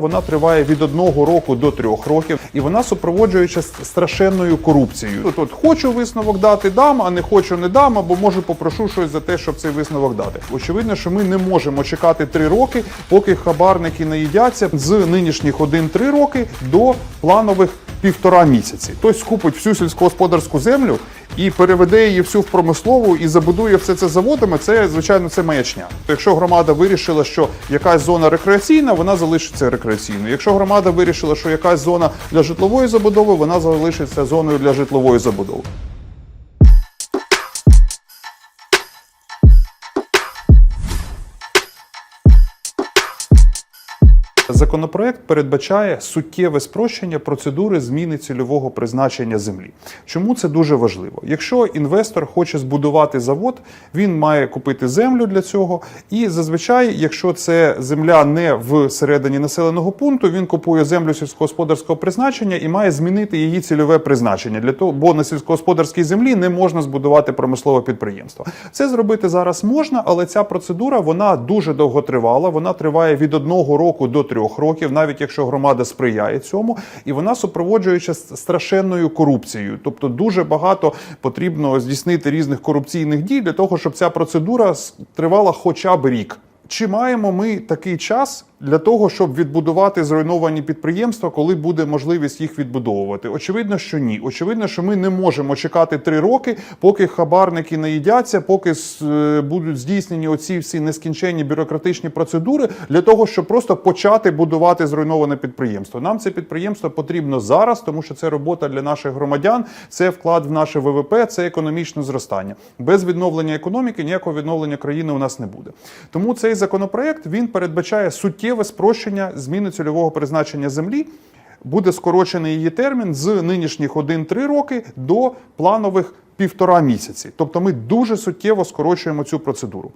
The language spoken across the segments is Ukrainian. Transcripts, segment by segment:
Вона триває від одного року до трьох років, і вона супроводжується страшенною корупцією. От, от хочу висновок дати, дам, а не хочу, не дам, або може попрошу щось за те, щоб цей висновок дати. Очевидно, що ми не можемо чекати три роки, поки хабарники наїдяться з нинішніх 1-3 роки до планових півтора місяці. Хтось скупить всю сільськогосподарську землю і переведе її всю в промислову і забудує все це заводами. Це звичайно це маячня. Якщо громада вирішила, що якась зона рекреаційна, вона залишиться рекреаційною. Якщо громада вирішила, що якась зона для житлової забудови, вона залишиться зоною для житлової забудови. Законопроект передбачає суттєве спрощення процедури зміни цільового призначення землі. Чому це дуже важливо? Якщо інвестор хоче збудувати завод, він має купити землю для цього. І зазвичай, якщо це земля не в середині населеного пункту, він купує землю сільськогосподарського призначення і має змінити її цільове призначення для того, бо на сільськогосподарській землі не можна збудувати промислове підприємство. Це зробити зараз можна, але ця процедура вона дуже довго тривала. Вона триває від одного року до трьох років, навіть якщо громада сприяє цьому, і вона супроводжується страшенною корупцією. Тобто дуже багато потрібно здійснити різних корупційних дій для того, щоб ця процедура тривала хоча б рік. Чи маємо ми такий час для того, щоб відбудувати зруйновані підприємства, коли буде можливість їх відбудовувати? Очевидно, що ні. Очевидно, що ми не можемо чекати три роки, поки хабарники наїдяться, поки е, будуть здійснені оці всі нескінченні бюрократичні процедури для того, щоб просто почати будувати зруйноване підприємство. Нам це підприємство потрібно зараз, тому що це робота для наших громадян, це вклад в наше ВВП, це економічне зростання. Без відновлення економіки ніякого відновлення країни у нас не буде. Тому цей законопроект він передбачає суттєве спрощення зміни цільового призначення землі. Буде скорочений її термін з нинішніх 1-3 роки до планових півтора місяці. Тобто ми дуже суттєво скорочуємо цю процедуру.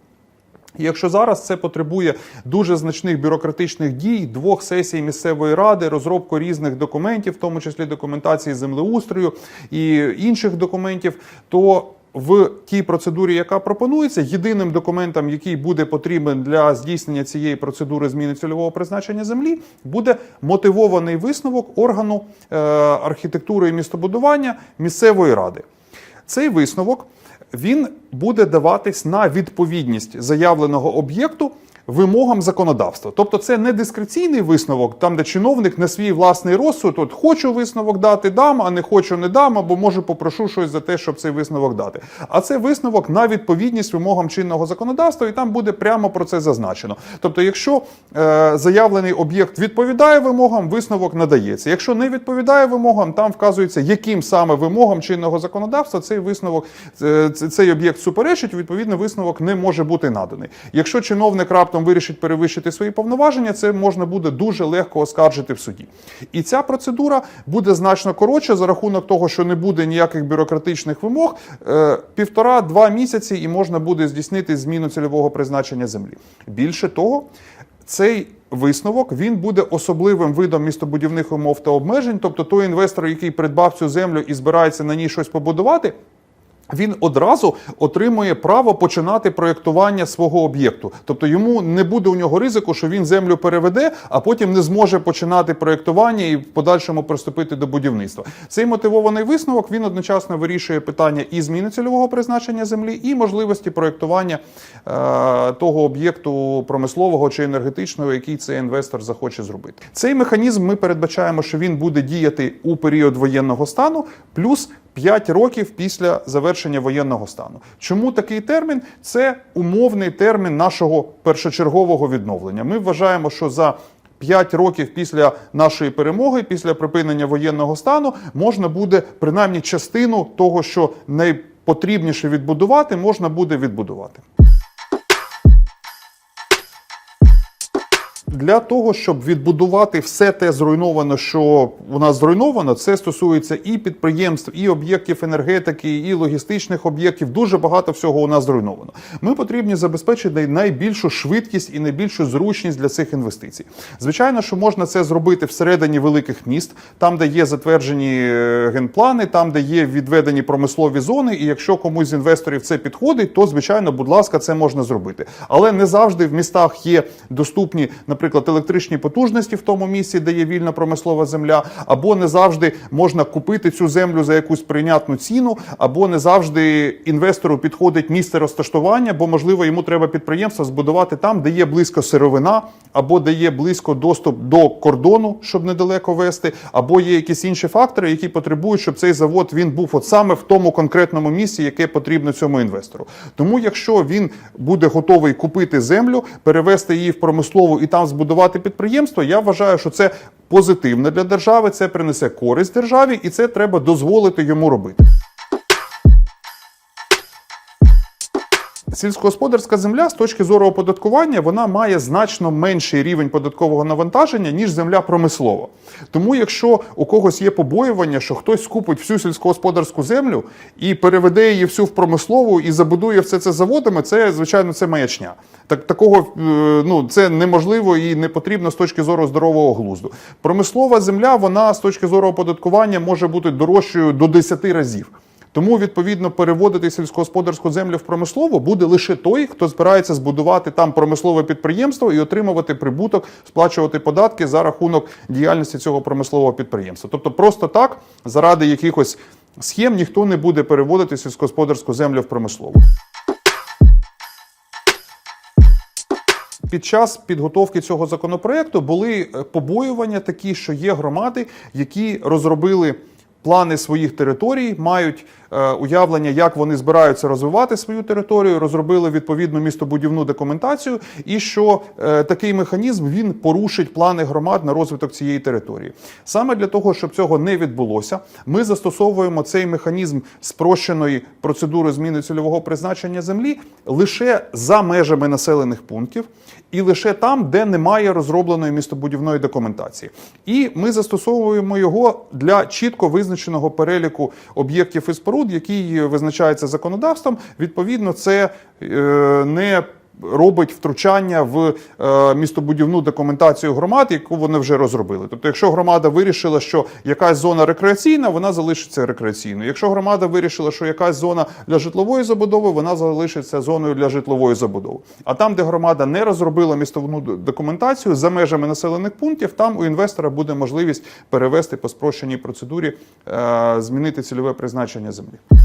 Якщо зараз це потребує дуже значних бюрократичних дій, двох сесій місцевої ради, розробку різних документів, в тому числі документації землеустрою і інших документів, то в тій процедурі, яка пропонується, єдиним документом, який буде потрібен для здійснення цієї процедури зміни цільового призначення землі, буде мотивований висновок органу е, архітектури і містобудування місцевої ради. Цей висновок він буде даватись на відповідність заявленого об'єкту вимогам законодавства. Тобто це не дискреційний висновок, там де чиновник на свій власний розсуд, от хочу висновок дати, дам, а не хочу, не дам, або може попрошу щось за те, щоб цей висновок дати. А це висновок на відповідність вимогам чинного законодавства, і там буде прямо про це зазначено. Тобто, якщо е, заявлений об'єкт відповідає вимогам, висновок надається. Якщо не відповідає вимогам, там вказується, яким саме вимогам чинного законодавства цей висновок, е, цей об'єкт суперечить, відповідно, висновок не може бути наданий. Якщо чиновник раптом вирішить перевищити свої повноваження, це можна буде дуже легко оскаржити в суді. І ця процедура буде значно коротша за рахунок того, що не буде ніяких бюрократичних вимог. Е, Півтора-два місяці і можна буде здійснити зміну цільового призначення землі. Більше того, цей висновок він буде особливим видом містобудівних умов та обмежень. Тобто той інвестор, який придбав цю землю і збирається на ній щось побудувати. Він одразу отримує право починати проєктування свого об'єкту. Тобто йому не буде у нього ризику, що він землю переведе, а потім не зможе починати проєктування і в подальшому приступити до будівництва. Цей мотивований висновок він одночасно вирішує питання і зміни цільового призначення землі, і можливості проєктування е, того об'єкту промислового чи енергетичного, який цей інвестор захоче зробити. Цей механізм ми передбачаємо, що він буде діяти у період воєнного стану, плюс 5 років після завершення воєнного стану. Чому такий термін? Це умовний термін нашого першочергового відновлення. Ми вважаємо, що за 5 років після нашої перемоги, після припинення воєнного стану, можна буде принаймні частину того, що найпотрібніше відбудувати, можна буде відбудувати. Для того, щоб відбудувати все те зруйноване, що у нас зруйновано, це стосується і підприємств, і об'єктів енергетики, і логістичних об'єктів. Дуже багато всього у нас зруйновано. Ми потрібні забезпечити найбільшу швидкість і найбільшу зручність для цих інвестицій. Звичайно, що можна це зробити всередині великих міст, там, де є затверджені е, генплани, там, де є відведені промислові зони. І якщо комусь з інвесторів це підходить, то звичайно, будь ласка, це можна зробити. Але не завжди в містах є доступні, наприклад. Наприклад, електричні потужності в тому місці, де є вільна промислова земля, або не завжди можна купити цю землю за якусь прийнятну ціну, або не завжди інвестору підходить місце розташування, бо можливо йому треба підприємство збудувати там, де є близько сировина, або де є близько доступ до кордону, щоб недалеко вести, або є якісь інші фактори, які потребують, щоб цей завод він був от саме в тому конкретному місці, яке потрібно цьому інвестору. Тому, якщо він буде готовий купити землю, перевести її в промислову і там збудувати підприємство, я вважаю, що це позитивно для держави, це принесе користь державі, і це треба дозволити йому робити. Сільськогосподарська земля з точки зору оподаткування вона має значно менший рівень податкового навантаження, ніж земля промислова. Тому, якщо у когось є побоювання, що хтось скупить всю сільськогосподарську землю і переведе її всю в промислову і забудує все це заводами, це звичайно це маячня. Так такого е, ну це неможливо і не потрібно з точки зору здорового глузду. Промислова земля вона з точки зору оподаткування може бути дорожчою до 10 разів. Тому, відповідно, переводити сільськогосподарську землю в промислову буде лише той, хто збирається збудувати там промислове підприємство і отримувати прибуток, сплачувати податки за рахунок діяльності цього промислового підприємства. Тобто, просто так, заради якихось схем, ніхто не буде переводити сільськогосподарську землю в промислову. Під час підготовки цього законопроекту були е, побоювання такі, що є громади, які розробили плани своїх територій, мають е, уявлення, як вони збираються розвивати свою територію, розробили відповідну містобудівну документацію, і що е, такий механізм він порушить плани громад на розвиток цієї території. Саме для того, щоб цього не відбулося, ми застосовуємо цей механізм спрощеної процедури зміни цільового призначення землі лише за межами населених пунктів. І лише там, де немає розробленої містобудівної документації, і ми застосовуємо його для чітко визначеного переліку об'єктів і споруд, який визначається законодавством. Відповідно, це е, не робить втручання в е, містобудівну документацію громад, яку вони вже розробили. Тобто, якщо громада вирішила, що якась зона рекреаційна, вона залишиться рекреаційною. Якщо громада вирішила, що якась зона для житлової забудови, вона залишиться зоною для житлової забудови. А там, де громада не розробила містобудівну документацію за межами населених пунктів, там у інвестора буде можливість перевести по спрощеній процедурі, е, змінити цільове призначення землі.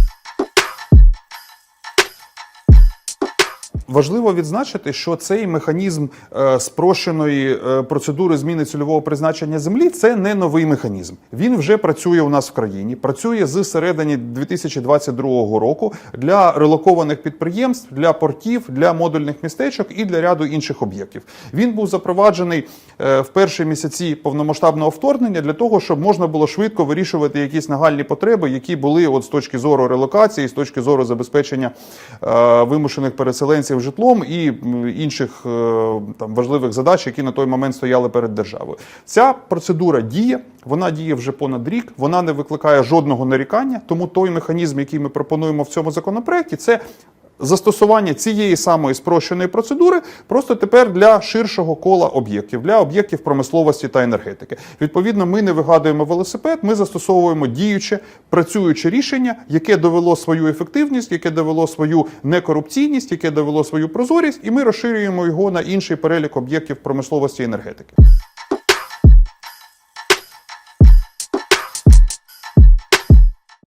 Важливо відзначити, що цей механізм е, спрощеної е, процедури зміни цільового призначення землі це не новий механізм. Він вже працює у нас в країні. Працює з середини 2022 року для релокованих підприємств, для портів, для модульних містечок і для ряду інших об'єктів. Він був запроваджений е, в перші місяці повномасштабного вторгнення для того, щоб можна було швидко вирішувати якісь нагальні потреби, які були от з точки зору релокації, з точки зору забезпечення вимушених переселенців житлом і інших е, там важливих задач, які на той момент стояли перед державою. Ця процедура діє, вона діє вже понад рік, вона не викликає жодного нарікання. Тому той механізм, який ми пропонуємо в цьому законопроекті, це застосування цієї самої спрощеної процедури, просто тепер для ширшого кола об'єктів, для об'єктів промисловості та енергетики. Відповідно, ми не вигадуємо велосипед, ми застосовуємо діюче працююче рішення, яке довело свою ефективність, яке довело свою некорупційність, яке довело свою прозорість, і ми розширюємо його на інший перелік об'єктів промисловості і енергетики.